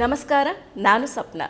ನಮಸ್ಕಾರ, ನಾನು ಸಪ್ನ.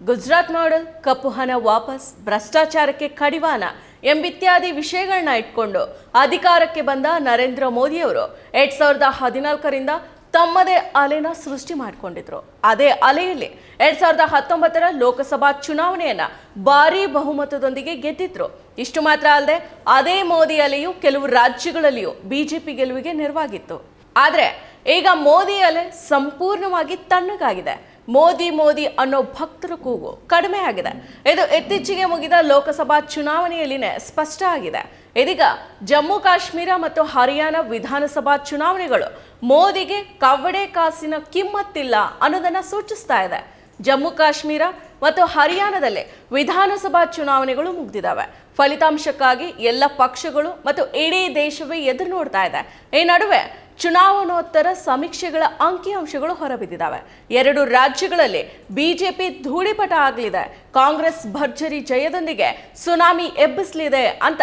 ಗುಜರಾತ್ ಮಾಡಲ್ ಕಪ್ಪು ಹಣ ವಾಪಸ್, ಭ್ರಷ್ಟಾಚಾರಕ್ಕೆ ಕಡಿವಾಣ ಎಂಬಿತ್ಯಾದಿ ವಿಷಯಗಳನ್ನ ಇಟ್ಕೊಂಡು ಅಧಿಕಾರಕ್ಕೆ ಬಂದ ನರೇಂದ್ರ ಮೋದಿಯವರು ಎರಡ್ ಸಾವಿರದ ಹದಿನಾಲ್ಕರಿಂದ ತಮ್ಮದೇ ಅಲೆನ ಸೃಷ್ಟಿ ಮಾಡಿಕೊಂಡಿದ್ರು. ಅದೇ ಅಲೆಯಲ್ಲಿ ಎರಡ್ ಸಾವಿರದ ಹತ್ತೊಂಬತ್ತರ ಲೋಕಸಭಾ ಚುನಾವಣೆಯನ್ನ ಭಾರೀ ಬಹುಮತದೊಂದಿಗೆ ಗೆದ್ದಿದ್ರು. ಇಷ್ಟು ಮಾತ್ರ ಅಲ್ಲದೆ ಅದೇ ಮೋದಿ ಅಲೆಯು ಕೆಲವು ರಾಜ್ಯಗಳಲ್ಲಿಯೂ ಬಿಜೆಪಿ ಗೆಲುವಿಗೆ ನೆರವಾಗಿತ್ತು. ಆದರೆ ಈಗ ಮೋದಿ ಅಲೆ ಸಂಪೂರ್ಣವಾಗಿ ತಣ್ಣಗಾಗಿದೆ. ಮೋದಿ ಮೋದಿ ಅನ್ನೋ ಭಕ್ತರ ಕೂಗು ಕಡಿಮೆ ಆಗಿದೆ. ಇದು ಇತ್ತೀಚೆಗೆ ಮುಗಿದ ಲೋಕಸಭಾ ಚುನಾವಣೆಯಲ್ಲಿನೇ ಸ್ಪಷ್ಟ ಆಗಿದೆ. ಇದೀಗ ಜಮ್ಮು, ಕಾಶ್ಮೀರ ಮತ್ತು ಹರಿಯಾಣ ವಿಧಾನಸಭಾ ಚುನಾವಣೆಗಳು ಮೋದಿಗೆ ಕವಡೆ ಕಾಸಿನ ಕಿಮ್ಮತ್ತಿಲ್ಲ ಅನ್ನೋದನ್ನ ಸೂಚಿಸ್ತಾ ಇದೆ. ಜಮ್ಮು, ಕಾಶ್ಮೀರ ಮತ್ತು ಹರಿಯಾಣದಲ್ಲಿ ವಿಧಾನಸಭಾ ಚುನಾವಣೆಗಳು ಮುಗ್ದಿದ್ದಾವೆ. ಫಲಿತಾಂಶಕ್ಕಾಗಿ ಎಲ್ಲ ಪಕ್ಷಗಳು ಮತ್ತು ಇಡೀ ದೇಶವೇ ಎದುರು ನೋಡ್ತಾ ಇದೆ. ಈ ನಡುವೆ ಚುನಾವಣೋತ್ತರ ಸಮೀಕ್ಷೆಗಳ ಅಂಕಿಅಂಶಗಳು ಹೊರಬಿದ್ದಿದ್ದಾವೆ. ಎರಡು ರಾಜ್ಯಗಳಲ್ಲಿ ಬಿಜೆಪಿ ಧೂಳಿಪಟ ಆಗಲಿದೆ. ಕಾಂಗ್ರೆಸ್ ಭರ್ಜರಿ ಜಯದೊಂದಿಗೆ ಸುನಾಮಿ ಎಬ್ಬಿಸಲಿದೆ ಅಂತ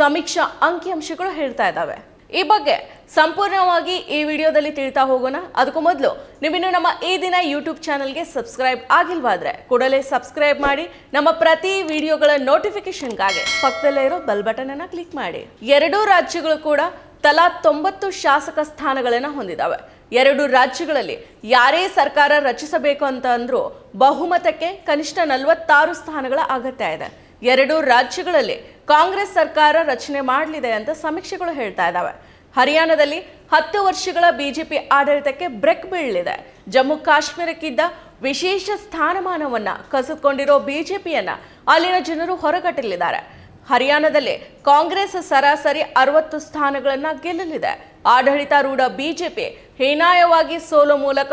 ಸಮೀಕ್ಷಾ ಅಂಕಿಅಂಶಗಳು ಹೇಳ್ತಾ ಇದ್ದಾವೆ. ಈ ಬಗ್ಗೆ ಸಂಪೂರ್ಣವಾಗಿ ಈ ವಿಡಿಯೋದಲ್ಲಿ ತಿಳಿತಾ ಹೋಗೋಣ. ಅದಕ್ಕೂ ಮೊದಲು ನೀವಿನ್ನು ನಮ್ಮ ಈ ದಿನ ಯೂಟ್ಯೂಬ್ ಚಾನಲ್ಗೆ ಸಬ್ಸ್ಕ್ರೈಬ್ ಆಗಿಲ್ವಾದ್ರೆ ಕೂಡಲೇ ಸಬ್ಸ್ಕ್ರೈಬ್ ಮಾಡಿ. ನಮ್ಮ ಪ್ರತಿ ವಿಡಿಯೋಗಳ ನೋಟಿಫಿಕೇಶನ್ಗಾಗಿ ಪಕ್ಕದಲ್ಲೇ ಇರೋ ಬೆಲ್ ಬಟನ್ ಅನ್ನ ಕ್ಲಿಕ್ ಮಾಡಿ. ಎರಡೂ ರಾಜ್ಯಗಳು ಕೂಡ ತಲಾ ತೊಂಬತ್ತು ಶಾಸಕ ಸ್ಥಾನಗಳನ್ನು ಹೊಂದಿದ್ದಾವೆ ಎರಡು ರಾಜ್ಯಗಳಲ್ಲಿ ಯಾರೇ ಸರ್ಕಾರ ರಚಿಸಬೇಕು ಅಂತ ಅಂದರೂ ಬಹುಮತಕ್ಕೆ ಕನಿಷ್ಠ ನಲವತ್ತಾರು ಸ್ಥಾನಗಳ ಅಗತ್ಯ ಇದೆ. ಎರಡು ರಾಜ್ಯಗಳಲ್ಲಿ ಕಾಂಗ್ರೆಸ್ ಸರ್ಕಾರ ರಚನೆ ಮಾಡಲಿದೆ ಅಂತ ಸಮೀಕ್ಷೆಗಳು ಹೇಳ್ತಾ ಇದ್ದಾವೆ ಹರಿಯಾಣದಲ್ಲಿ ಹತ್ತು ವರ್ಷಗಳ ಬಿಜೆಪಿ ಆಡಳಿತಕ್ಕೆ ಬ್ರೇಕ್ ಬೀಳಲಿದೆ. ಜಮ್ಮು ಕಾಶ್ಮೀರಕ್ಕಿದ್ದ ವಿಶೇಷ ಸ್ಥಾನಮಾನವನ್ನು ಕಸಿದುಕೊಂಡಿರೋ ಬಿಜೆಪಿಯನ್ನ ಅಲ್ಲಿನ ಜನರು ಹೊರಗಟ್ಟಲಿದ್ದಾರೆ. ಹರಿಯಾಣದಲ್ಲಿ ಕಾಂಗ್ರೆಸ್ ಸರಾಸರಿ ಅರವತ್ತು ಸ್ಥಾನಗಳನ್ನು ಗೆಲ್ಲಲಿದೆ. ಆಡಳಿತಾರೂಢ ಬಿಜೆಪಿ ಹೀನಾಯವಾಗಿ ಸೋಲೋ ಮೂಲಕ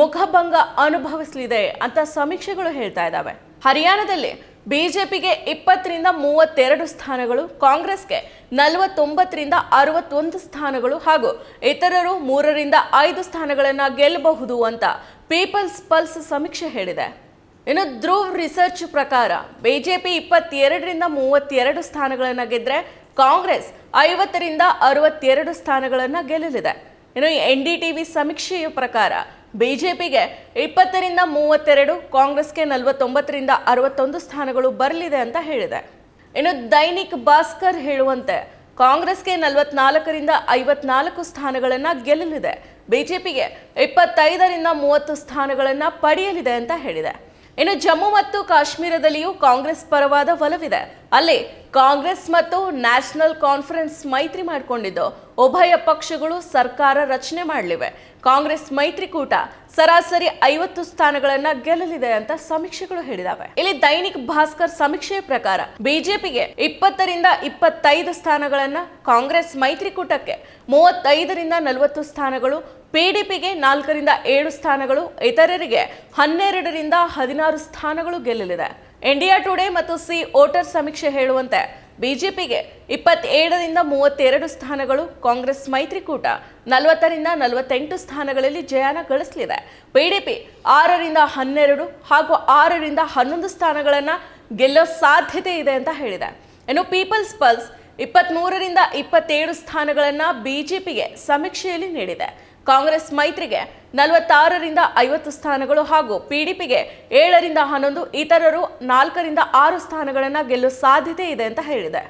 ಮುಖಭಂಗ ಅನುಭವಿಸಲಿದೆ ಅಂತ ಸಮೀಕ್ಷೆಗಳು ಹೇಳ್ತಾ ಇದ್ದಾವೆ. ಹರಿಯಾಣದಲ್ಲಿ ಬಿಜೆಪಿಗೆ ಇಪ್ಪತ್ತರಿಂದ ಮೂವತ್ತೆರಡು ಸ್ಥಾನಗಳು, ಕಾಂಗ್ರೆಸ್ಗೆ ನಲವತ್ತೊಂಬತ್ತರಿಂದ ಅರವತ್ತೊಂದು ಸ್ಥಾನಗಳು ಹಾಗೂ ಇತರರು ಮೂರರಿಂದ ಐದು ಸ್ಥಾನಗಳನ್ನು ಗೆಲ್ಲಬಹುದು ಅಂತ ಪೀಪಲ್ಸ್ ಪಲ್ಸ್ ಸಮೀಕ್ಷೆ ಹೇಳಿದೆ. ಇನ್ನು ಧ್ರುವ್ ರಿಸರ್ಚ್ ಪ್ರಕಾರ ಬಿಜೆಪಿ ಇಪ್ಪತ್ತೆರಡರಿಂದ ಮೂವತ್ತೆರಡು ಸ್ಥಾನಗಳನ್ನು ಗೆದ್ರೆ ಕಾಂಗ್ರೆಸ್ ಐವತ್ತರಿಂದ ಅರವತ್ತೆರಡು ಸ್ಥಾನಗಳನ್ನು ಗೆಲ್ಲಲಿದೆ. ಇನ್ನು ಎನ್ ಡಿ ಟಿ ವಿ ಸಮೀಕ್ಷೆಯ ಪ್ರಕಾರ ಬಿಜೆಪಿಗೆ ಇಪ್ಪತ್ತರಿಂದ ಮೂವತ್ತೆರಡು, ಕಾಂಗ್ರೆಸ್ಗೆ ನಲವತ್ತೊಂಬತ್ತರಿಂದ ಅರವತ್ತೊಂದು ಸ್ಥಾನಗಳು ಬರಲಿದೆ ಅಂತ ಹೇಳಿದೆ. ಇನ್ನು ದೈನಿಕ್ ಭಾಸ್ಕರ್ ಹೇಳುವಂತೆ ಕಾಂಗ್ರೆಸ್ಗೆ ನಲವತ್ನಾಲ್ಕರಿಂದ ಐವತ್ನಾಲ್ಕು ಸ್ಥಾನಗಳನ್ನು ಗೆಲ್ಲಲಿದೆ. ಬಿಜೆಪಿಗೆ ಇಪ್ಪತ್ತೈದರಿಂದ ಮೂವತ್ತು ಸ್ಥಾನಗಳನ್ನು ಪಡೆಯಲಿದೆ ಅಂತ ಹೇಳಿದೆ. ಇನ್ನು ಜಮ್ಮು ಮತ್ತು ಕಾಶ್ಮೀರದಲ್ಲಿಯೂ ಕಾಂಗ್ರೆಸ್ ಪರವಾದ ಒಲವಿದೆ. ಅಲ್ಲಿ ಕಾಂಗ್ರೆಸ್ ಮತ್ತು ನ್ಯಾಷನಲ್ ಕಾನ್ಫರೆನ್ಸ್ ಮೈತ್ರಿ ಮಾಡಿಕೊಂಡಿದ್ದು. ಉಭಯ ಪಕ್ಷಗಳು ಸರ್ಕಾರ ರಚನೆ ಮಾಡಲಿವೆ. ಕಾಂಗ್ರೆಸ್ ಮೈತ್ರಿಕೂಟ ಸರಾಸರಿ ಐವತ್ತು ಸ್ಥಾನಗಳನ್ನ ಗೆಲ್ಲಲಿದೆ ಅಂತ ಸಮೀಕ್ಷೆಗಳು ಹೇಳಿದಾವೆ. ಇಲ್ಲಿ ದೈನಿಕ್ ಭಾಸ್ಕರ್ ಸಮೀಕ್ಷೆಯ ಪ್ರಕಾರ ಬಿಜೆಪಿಗೆ ಇಪ್ಪತ್ತರಿಂದ ಇಪ್ಪತ್ತೈದು ಸ್ಥಾನಗಳನ್ನ ಕಾಂಗ್ರೆಸ್ ಮೈತ್ರಿಕೂಟಕ್ಕೆ, ಮೂವತ್ತೈದರಿಂದ ನಲವತ್ತು ಸ್ಥಾನಗಳು, ಪಿಡಿಪಿಗೆ ನಾಲ್ಕರಿಂದ ಏಳು ಸ್ಥಾನಗಳು, ಇತರರಿಗೆ ಹನ್ನೆರಡರಿಂದ ಹದಿನಾರು ಸ್ಥಾನಗಳು ಗೆಲ್ಲಲಿದೆ. ಇಂಡಿಯಾ ಟುಡೇ ಮತ್ತು ಸಿ ವೋಟರ್ ಸಮೀಕ್ಷೆ ಹೇಳುವಂತೆ ಬಿಜೆಪಿಗೆ ಇಪ್ಪತ್ತೇಳರಿಂದ ಮೂವತ್ತೆರಡು ಸ್ಥಾನಗಳು, ಕಾಂಗ್ರೆಸ್ ಮೈತ್ರಿಕೂಟ ನಲವತ್ತರಿಂದ ನಲವತ್ತೆಂಟು ಸ್ಥಾನಗಳಲ್ಲಿ ಜಯನ ಗಳಿಸಲಿದೆ. ಪಿಡಿಪಿ ಆರರಿಂದ ಹನ್ನೆರಡು ಹಾಗೂ ಆರರಿಂದ ಹನ್ನೊಂದು ಸ್ಥಾನಗಳನ್ನು ಗೆಲ್ಲೋ ಸಾಧ್ಯತೆ ಇದೆ ಅಂತ ಹೇಳಿದೆ. ಇನ್ನು ಪೀಪಲ್ಸ್ ಪಲ್ಸ್ ಇಪ್ಪತ್ತ್ಮೂರರಿಂದ ಇಪ್ಪತ್ತೇಳು ಸ್ಥಾನಗಳನ್ನು ಬಿಜೆಪಿಗೆ ಸಮೀಕ್ಷೆಯಲ್ಲಿ ನೀಡಿದೆ. ಕಾಂಗ್ರೆಸ್ ಮೈತ್ರಿಗೆ ನಲವತ್ತಾರರಿಂದ ಐವತ್ತು ಸ್ಥಾನಗಳು ಹಾಗೂ ಪಿಡಿಪಿಗೆ ಏಳರಿಂದ ಹನ್ನೊಂದು, ಇತರರು ನಾಲ್ಕರಿಂದ ಆರು ಸ್ಥಾನಗಳನ್ನು ಗೆಲ್ಲುವ ಸಾಧ್ಯತೆ ಇದೆ ಅಂತ ಹೇಳಿದೆ.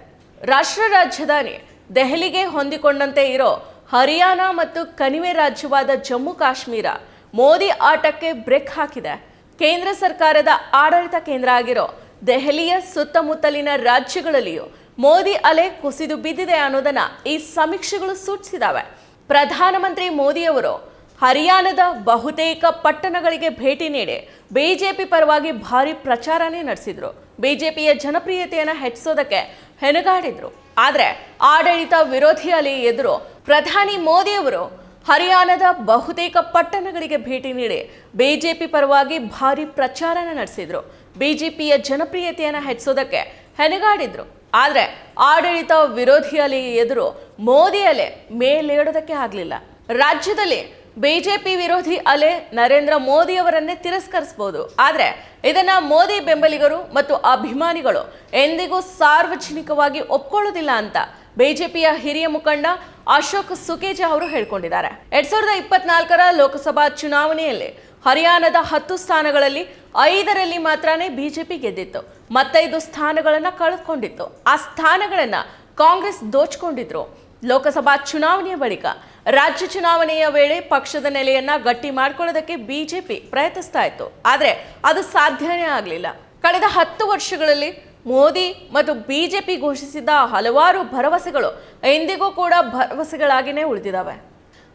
ರಾಷ್ಟ್ರ ರಾಜಧಾನಿ ದೆಹಲಿಗೆ ಹೊಂದಿಕೊಂಡಂತೆ ಇರೋ ಹರಿಯಾಣ ಮತ್ತು ಕಣಿವೆ ರಾಜ್ಯವಾದ ಜಮ್ಮು ಕಾಶ್ಮೀರ ಮೋದಿ ಆಟಕ್ಕೆ ಬ್ರೇಕ್ ಹಾಕಿದೆ. ಕೇಂದ್ರ ಸರ್ಕಾರದ ಆಡಳಿತ ಕೇಂದ್ರ ಆಗಿರೋ ದೆಹಲಿಯ ಸುತ್ತಮುತ್ತಲಿನ ರಾಜ್ಯಗಳಲ್ಲಿಯೂ ಮೋದಿ ಅಲೆ ಕುಸಿದು ಬಿದ್ದಿದೆ ಅನ್ನೋದನ್ನ ಈ ಸಮೀಕ್ಷೆಗಳು ಸೂಚಿಸಿದಾವೆ. ಪ್ರಧಾನಮಂತ್ರಿ ಮೋದಿಯವರು ಹರಿಯಾಣದ ಬಹುತೇಕ ಪಟ್ಟಣಗಳಿಗೆ ಭೇಟಿ ನೀಡಿ ಬಿಜೆಪಿ ಪರವಾಗಿ ಭಾರಿ ಪ್ರಚಾರನೇ ನಡೆಸಿದ್ರು. ಬಿಜೆಪಿಯ ಜನಪ್ರಿಯತೆಯನ್ನು ಹೆಚ್ಚಿಸೋದಕ್ಕೆ ಹೆಣಗಾಡಿದ್ರು. ಆದರೆ ಆಡಳಿತ ವಿರೋಧಿ ಎದುರು ಪ್ರಧಾನಿ ಮೋದಿಯವರು ಹರಿಯಾಣದ ಬಹುತೇಕ ಪಟ್ಟಣಗಳಿಗೆ ಭೇಟಿ ನೀಡಿ ಬಿಜೆಪಿ ಪರವಾಗಿ ಭಾರಿ ಪ್ರಚಾರನ ನಡೆಸಿದ್ರು. ಬಿಜೆಪಿಯ ಜನಪ್ರಿಯತೆಯನ್ನು ಹೆಚ್ಚಿಸೋದಕ್ಕೆ ಹೆಣಗಾಡಿದ್ರು. ಆದರೆ ಆಡಳಿತ ವಿರೋಧಿ ಅಲೆ ಎದುರು ಮೋದಿ ಅಲೆ ಮೇಲೇಡೋದಕ್ಕೆ ಆಗಲಿಲ್ಲ. ರಾಜ್ಯದಲ್ಲಿ ಬಿಜೆಪಿ ವಿರೋಧಿ ಅಲೆ ನರೇಂದ್ರ ಮೋದಿ ಅವರನ್ನೇ ತಿರಸ್ಕರಿಸಬಹುದು ಆದರೆ ಇದನ್ನ ಮೋದಿ ಬೆಂಬಲಿಗರು ಮತ್ತು ಅಭಿಮಾನಿಗಳು ಎಂದಿಗೂ ಸಾರ್ವಜನಿಕವಾಗಿ ಒಪ್ಕೊಳ್ಳೋದಿಲ್ಲ ಅಂತ ಬಿಜೆಪಿಯ ಹಿರಿಯ ಮುಖಂಡ ಅಶೋಕ್ ಸುಕೇಜಾ ಅವರು ಹೇಳ್ಕೊಂಡಿದ್ದಾರೆ. ಎರಡ್ ಸಾವಿರದ ಇಪ್ಪತ್ನಾಲ್ಕರ ಲೋಕಸಭಾ ಚುನಾವಣೆಯಲ್ಲಿ ಹರಿಯಾಣದ ಹತ್ತು ಸ್ಥಾನಗಳಲ್ಲಿ ಐದರಲ್ಲಿ ಮಾತ್ರನೇ ಬಿಜೆಪಿ ಗೆದ್ದಿತ್ತು. ಮತ್ತೈದು ಸ್ಥಾನಗಳನ್ನು ಕಳೆದುಕೊಂಡಿತ್ತು. ಆ ಸ್ಥಾನಗಳನ್ನು ಕಾಂಗ್ರೆಸ್ ದೋಚ್ಕೊಂಡಿದ್ರು. ಲೋಕಸಭಾ ಚುನಾವಣೆಯ ಬಳಿಕ. ರಾಜ್ಯ ಚುನಾವಣೆಯ ವೇಳೆ ಪಕ್ಷದ ನೆಲೆಯನ್ನ ಗಟ್ಟಿ ಮಾಡಿಕೊಳ್ಳೋದಕ್ಕೆ ಬಿಜೆಪಿ ಪ್ರಯತ್ನಿಸ್ತಾ ಇತ್ತು. ಆದರೆ ಅದು ಸಾಧ್ಯನೇ ಆಗಲಿಲ್ಲ. ಕಳೆದ ಹತ್ತು ವರ್ಷಗಳಲ್ಲಿ ಮೋದಿ ಮತ್ತು ಬಿಜೆಪಿ ಘೋಷಿಸಿದ ಹಲವಾರು ಭರವಸೆಗಳು ಎಂದಿಗೂ ಕೂಡ ಭರವಸೆಗಳಾಗಿಯೇ ಉಳಿದಿದ್ದಾವೆ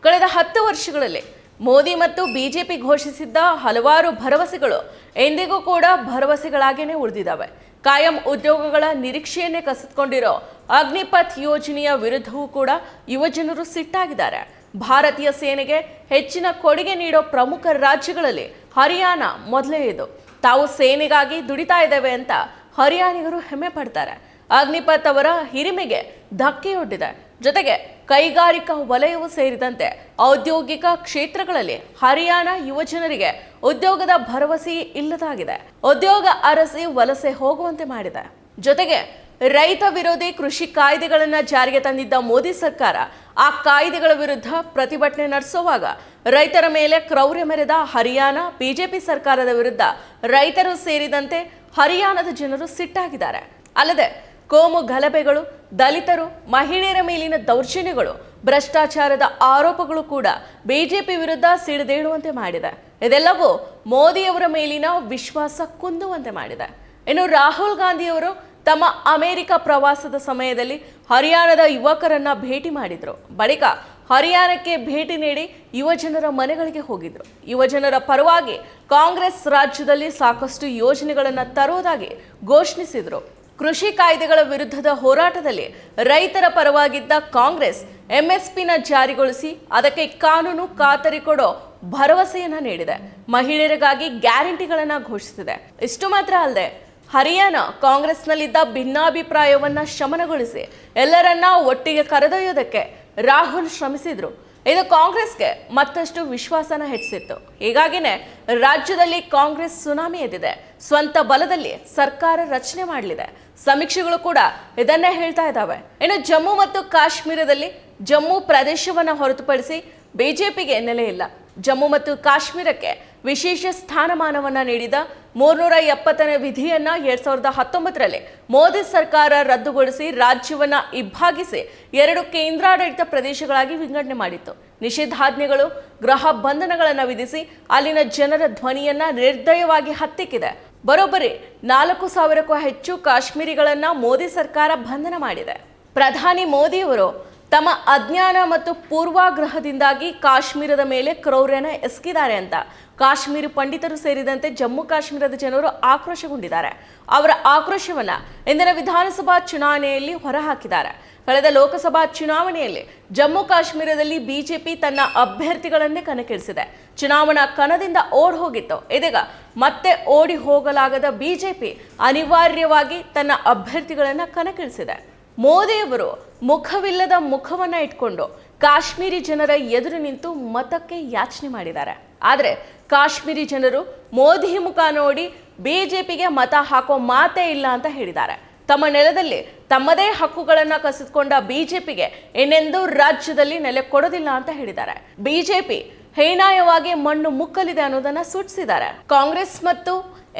ಕಳೆದ ಹತ್ತು ವರ್ಷಗಳಲ್ಲಿ ಮೋದಿ ಮತ್ತು ಬಿಜೆಪಿ ಘೋಷಿಸಿದ್ದ ಹಲವಾರು ಭರವಸೆಗಳು ಎಂದಿಗೂ ಕೂಡ ಭರವಸೆಗಳಾಗೇನೆ ಉಳಿದಿದ್ದಾವೆ. ಕಾಯಂ ಉದ್ಯೋಗಗಳ ನಿರೀಕ್ಷೆಯನ್ನೇ ಕಸಿದುಕೊಂಡಿರೋ ಅಗ್ನಿಪಥ್ ಯೋಜನೆಯ ವಿರುದ್ಧವೂ ಕೂಡ ಯುವಜನರು ಸಿಟ್ಟಾಗಿದ್ದಾರೆ. ಭಾರತೀಯ ಸೇನೆಗೆ ಹೆಚ್ಚಿನ ಕೊಡುಗೆ ನೀಡೋ ಪ್ರಮುಖ ರಾಜ್ಯಗಳಲ್ಲಿ ಹರಿಯಾಣ ಮೊದಲೇ ಇದು ತಾವು ಸೇನೆಗಾಗಿ ದುಡಿತಾ ಇದ್ದೇವೆ ಅಂತ ಹರಿಯಾಣಿಗರು ಹೆಮ್ಮೆ ಪಡ್ತಾರೆ. ಅಗ್ನಿಪಥ್ ಅವರ ಹಿರಿಮೆಗೆ ಧಕ್ಕೆಯೊಡ್ಡಿದೆ. ಜೊತೆಗೆ ಕೈಗಾರಿಕಾ ವಲಯವೂ ಸೇರಿದಂತೆ ಔದ್ಯೋಗಿಕ ಕ್ಷೇತ್ರಗಳಲ್ಲಿ ಹರಿಯಾಣ ಯುವಜನರಿಗೆ ಉದ್ಯೋಗದ ಭರವಸೆ ಇಲ್ಲದಾಗಿದೆ. ಉದ್ಯೋಗ ಅರಸಿ ವಲಸೆ ಹೋಗುವಂತೆ ಮಾಡಿದೆ. ಜೊತೆಗೆ ರೈತ ವಿರೋಧಿ ಕೃಷಿ ಕಾಯ್ದೆಗಳನ್ನು ಜಾರಿಗೆ ತಂದಿದ್ದ ಮೋದಿ ಸರ್ಕಾರ ಆ ಕಾಯ್ದೆಗಳ ವಿರುದ್ಧ ಪ್ರತಿಭಟನೆ ನಡೆಸುವಾಗ ರೈತರ ಮೇಲೆ ಕ್ರೌರ್ಯ ಮೆರೆದ ಹರಿಯಾಣ ಬಿಜೆಪಿ ಸರ್ಕಾರದ ವಿರುದ್ಧ ರೈತರು ಸೇರಿದಂತೆ ಹರಿಯಾಣದ ಜನರು ಸಿಟ್ಟಾಗಿದ್ದಾರೆ. ಅಲ್ಲದೆ ಕೋಮು ಗಲಭೆಗಳು, ದಲಿತರು, ಮಹಿಳೆಯರ ಮೇಲಿನ ದೌರ್ಜನ್ಯಗಳು, ಭ್ರಷ್ಟಾಚಾರದ ಆರೋಪಗಳು ಕೂಡ ಬಿಜೆಪಿ ವಿರುದ್ಧ ಸಿಡಿದೇಳುವಂತೆ ಮಾಡಿದೆ. ಇದೆಲ್ಲವೂ ಮೋದಿಯವರ ಮೇಲಿನ ವಿಶ್ವಾಸ ಕುಂದುವಂತೆ ಮಾಡಿದೆ. ಇನ್ನು ರಾಹುಲ್ ಗಾಂಧಿಯವರು ತಮ್ಮ ಅಮೆರಿಕ ಪ್ರವಾಸದ ಸಮಯದಲ್ಲಿ ಹರಿಯಾಣದ ಯುವಕರನ್ನ ಭೇಟಿ ಮಾಡಿದ್ರು. ಬಳಿಕ ಹರಿಯಾಣಕ್ಕೆ ಭೇಟಿ ನೀಡಿ ಯುವಜನರ ಮನೆಗಳಿಗೆ ಹೋಗಿದ್ರು. ಯುವಜನರ ಪರವಾಗಿ ಕಾಂಗ್ರೆಸ್ ರಾಜ್ಯದಲ್ಲಿ ಸಾಕಷ್ಟು ಯೋಜನೆಗಳನ್ನು ತರುವುದಾಗಿ ಘೋಷಣಿಸಿದ್ರು ಕೃಷಿ ಕಾಯ್ದೆಗಳ ವಿರುದ್ಧದ ಹೋರಾಟದಲ್ಲಿ ರೈತರ ಪರವಾಗಿದ್ದ ಕಾಂಗ್ರೆಸ್ ಎಂಎಸ್ಪಿನ ಜಾರಿಗೊಳಿಸಿ ಅದಕ್ಕೆ ಕಾನೂನು ಖಾತರಿ ಕೊಡೋ ಭರವಸೆಯನ್ನ ನೀಡಿದೆ. ಮಹಿಳೆಯರಿಗಾಗಿ ಗ್ಯಾರಂಟಿಗಳನ್ನ ಘೋಷಿಸಿದೆ. ಇಷ್ಟು ಮಾತ್ರ ಅಲ್ಲದೆ ಹರಿಯಾಣ ಕಾಂಗ್ರೆಸ್ನಲ್ಲಿದ್ದ ಭಿನ್ನಾಭಿಪ್ರಾಯವನ್ನ ಶಮನಗೊಳಿಸಿ ಎಲ್ಲರನ್ನ ಒಟ್ಟಿಗೆ ಕರೆದೊಯ್ಯೋದಕ್ಕೆ ರಾಹುಲ್ ಶ್ರಮಿಸಿದ್ರು. ಇದು ಕಾಂಗ್ರೆಸ್ಗೆ ಮತ್ತಷ್ಟು ವಿಶ್ವಾಸನ ಹೆಚ್ಚಿಸಿತ್ತು. ಹೀಗಾಗಿನೇ ರಾಜ್ಯದಲ್ಲಿ ಕಾಂಗ್ರೆಸ್ ಸುನಾಮಿ ಎದ್ದಿದೆ. ಸ್ವಂತ ಬಲದಲ್ಲಿ ಸರ್ಕಾರ ರಚನೆ ಮಾಡಲಿದೆ. ಸಮೀಕ್ಷೆಗಳು ಕೂಡ ಇದನ್ನೇ ಹೇಳ್ತಾ ಇದ್ದಾವೆ. ಇನ್ನು ಜಮ್ಮು ಮತ್ತು ಕಾಶ್ಮೀರದಲ್ಲಿ ಜಮ್ಮು ಪ್ರದೇಶವನ್ನು ಹೊರತುಪಡಿಸಿ ಬಿಜೆಪಿಗೆ ನೆಲೆ ಇಲ್ಲ. ಜಮ್ಮು ಮತ್ತು ಕಾಶ್ಮೀರಕ್ಕೆ ವಿಶೇಷ ಸ್ಥಾನಮಾನವನ್ನ ನೀಡಿದ ಮೂರ್ನೂರ ಎಪ್ಪತ್ತನೇ ವಿಧಿಯನ್ನ ಎರಡ್ ಸಾವಿರದ ಹತ್ತೊಂಬತ್ತರಲ್ಲಿ ಮೋದಿ ಸರ್ಕಾರ ರದ್ದುಗೊಳಿಸಿ ರಾಜ್ಯವನ್ನ ಇಬ್ಬಾಗಿಸಿ ಎರಡು ಕೇಂದ್ರಾಡಳಿತ ಪ್ರದೇಶಗಳಾಗಿ ವಿಂಗಡಣೆ ಮಾಡಿತ್ತು. ನಿಷೇಧಾಜ್ಞೆಗಳು, ಗೃಹ ಬಂಧನಗಳನ್ನು ವಿಧಿಸಿ ಅಲ್ಲಿನ ಜನರ ಧ್ವನಿಯನ್ನ ನಿರ್ದಯವಾಗಿ ಹತ್ತಿಕ್ಕಿದೆ. ಬರೋಬ್ಬರಿ ನಾಲ್ಕು ಸಾವಿರಕ್ಕೂ ಹೆಚ್ಚು ಕಾಶ್ಮೀರಿಗಳನ್ನ ಮೋದಿ ಸರ್ಕಾರ ಬಂಧನ ಮಾಡಿದೆ. ಪ್ರಧಾನಿ ಮೋದಿಯವರು ತಮ್ಮ ಅಜ್ಞಾನ ಮತ್ತು ಪೂರ್ವಾಗ್ರಹದಿಂದಾಗಿ ಕಾಶ್ಮೀರದ ಮೇಲೆ ಕ್ರೌರ್ಯನ ಎಸಗಿದ್ದಾರೆ ಅಂತ. ಕಾಶ್ಮೀರಿ ಪಂಡಿತರು ಸೇರಿದಂತೆ ಜಮ್ಮು ಕಾಶ್ಮೀರದ ಜನರು ಆಕ್ರೋಶಗೊಂಡಿದ್ದಾರೆ. ಅವರ ಆಕ್ರೋಶವನ್ನ ಇಂದಿನ ವಿಧಾನಸಭಾ ಚುನಾವಣೆಯಲ್ಲಿ ಹೊರಹಾಕಿದ್ದಾರೆ. ಕಳೆದ ಲೋಕಸಭಾ ಚುನಾವಣೆಯಲ್ಲಿ ಜಮ್ಮು ಕಾಶ್ಮೀರದಲ್ಲಿ ಬಿಜೆಪಿ ತನ್ನ ಅಭ್ಯರ್ಥಿಗಳನ್ನೇ ಕಣಕ್ಕಿಳಿಸಿದೆ. ಚುನಾವಣಾ ಕಣದಿಂದ ಓಡ್ ಹೋಗಿತ್ತು. ಇದೀಗ ಮತ್ತೆ ಓಡಿ ಹೋಗಲಾಗದ ಬಿಜೆಪಿ ಅನಿವಾರ್ಯವಾಗಿ ತನ್ನ ಅಭ್ಯರ್ಥಿಗಳನ್ನು ಕಣಕ್ಕಿಳಿಸಿದೆ. ಮೋದಿಯವರು ಮುಖವಿಲ್ಲದ ಮುಖವನ್ನ ಇಟ್ಕೊಂಡು ಕಾಶ್ಮೀರಿ ಜನರ ಎದುರು ನಿಂತು ಮತಕ್ಕೆ ಯಾಚನೆ ಮಾಡಿದ್ದಾರೆ. ಆದರೆ ಕಾಶ್ಮೀರಿ ಜನರು ಮೋದಿ ಮುಖ ನೋಡಿ ಬಿಜೆಪಿಗೆ ಮತ ಹಾಕೋ ಮಾತೇ ಇಲ್ಲ ಅಂತ ಹೇಳಿದ್ದಾರೆ. ತಮ್ಮ ನೆಲದಲ್ಲಿ ತಮ್ಮದೇ ಹಕ್ಕುಗಳನ್ನ ಕಸಿದುಕೊಂಡ ಬಿಜೆಪಿಗೆ ಇನ್ನೆಂದೂ ರಾಜ್ಯದಲ್ಲಿ ನೆಲೆ ಕೊಡೋದಿಲ್ಲ ಅಂತ ಹೇಳಿದ್ದಾರೆ. ಬಿಜೆಪಿ ಹೇನಾಯವಾಗಿ ಮಣ್ಣು ಮುಕ್ಕಲಿದೆ ಅನ್ನೋದನ್ನ ಸೂಚಿಸಿದ್ದಾರೆ. ಕಾಂಗ್ರೆಸ್ ಮತ್ತು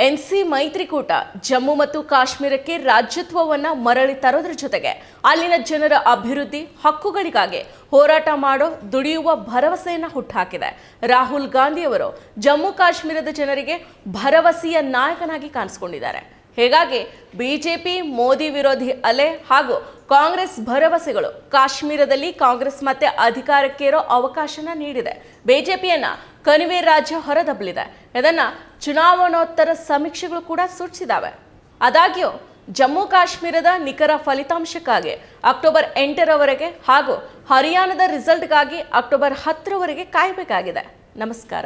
ಎನ್ಸಿ ಮೈತ್ರಿಕೂಟ ಜಮ್ಮು ಮತ್ತು ಕಾಶ್ಮೀರಕ್ಕೆ ರಾಜ್ಯತ್ವವನ್ನ ಮರಳಿ ತರೋದ್ರ ಜೊತೆಗೆ ಅಲ್ಲಿನ ಜನರ ಅಭಿವೃದ್ಧಿ, ಹಕ್ಕುಗಳಿಗಾಗಿ ಹೋರಾಟ ಮಾಡೋ ದುಡಿಯುವ ಭರವಸೆಯನ್ನು ಹುಟ್ಟುಹಾಕಿದೆ ರಾಹುಲ್ ಗಾಂಧಿಯವರು ಜಮ್ಮು ಕಾಶ್ಮೀರದ ಜನರಿಗೆ ಭರವಸೆಯ ನಾಯಕನಾಗಿ ಕಾಣಿಸ್ಕೊಂಡಿದ್ದಾರೆ. ಹೀಗಾಗಿ ಬಿಜೆಪಿ, ಮೋದಿ ವಿರೋಧಿ ಅಲೆ ಹಾಗೂ ಕಾಂಗ್ರೆಸ್ ಭರವಸೆಗಳು. ಕಾಶ್ಮೀರದಲ್ಲಿ ಕಾಂಗ್ರೆಸ್ ಮತ್ತೆ ಅಧಿಕಾರಕ್ಕೇರೋ ಅವಕಾಶನ ನೀಡಿದೆ. ಬಿಜೆಪಿಯನ್ನ ಕಣಿವೆ ರಾಜ್ಯ ಹೊರದಬ್ಬಲಿದೆ ಇದನ್ನ ಚುನಾವಣೋತ್ತರ ಸಮೀಕ್ಷೆಗಳು ಕೂಡ ಸೂಚಿಸಿದಾವೆ. ಆದಾಗ್ಯೂ, ಜಮ್ಮು ಕಾಶ್ಮೀರದ ನಿಖರ ಫಲಿತಾಂಶಕ್ಕಾಗಿ ಅಕ್ಟೋಬರ್ ಎಂಟರವರೆಗೆ ಹಾಗೂ ಹರಿಯಾಣದ ರಿಸಲ್ಟ್ಗಾಗಿ ಅಕ್ಟೋಬರ್ ಹತ್ತರವರೆಗೆ ಕಾಯಬೇಕಾಗಿದೆ. ನಮಸ್ಕಾರ.